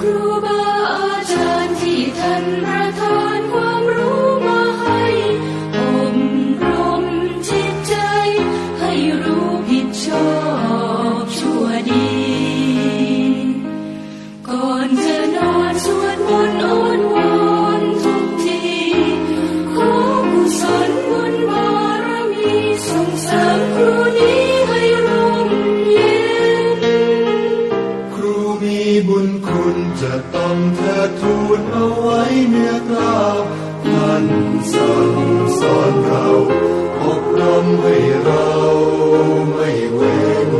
ครูบาอาจารย์ที่ท่านประทานความ ทูลเอาไว้เนื้อกล้าท่านสั่งสอนเราอบรมให้เราไม่เว้น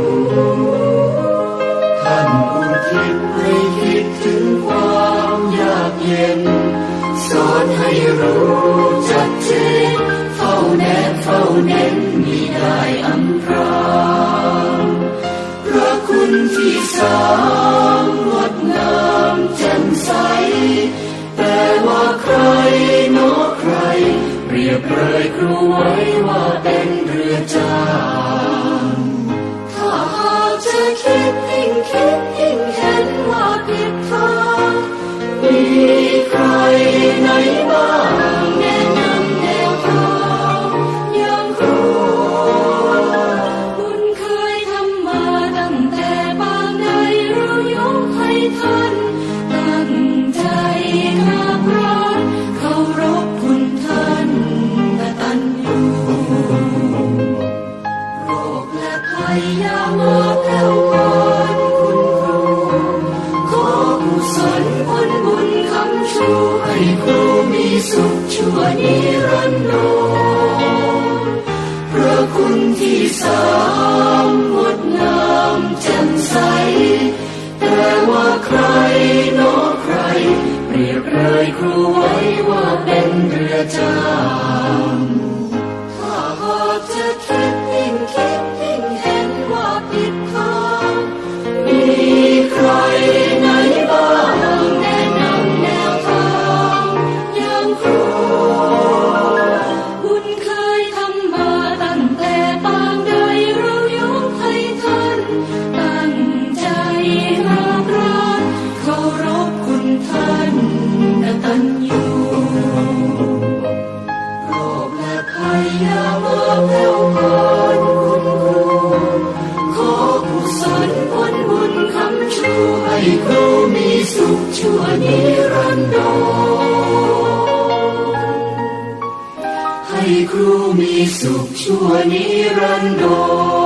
ท่านอุทิศให้คิดถึงความยากเย็น สอนให้รู้จักเจนเฝ้าแนบเฝ้าเน้นมิได้อำพรางพระคุณที่สา ว่าใครโนอใคร เปรียบเลยครูไว้ว่าเป็นเรือจ้างถ้าหากจะคิดยิ่งคิดยิ่งเห็นว่าผิดทางมีใครไหนบ้าง สุขชั่วนิรันดรพระคุณที่สามงดงามแจ่มใส แต่ว่าใครนอใคร เปรียบเลยครู ห้ครูมีสุขชั่วนิ ครูมีสุขชั่วนิรันดร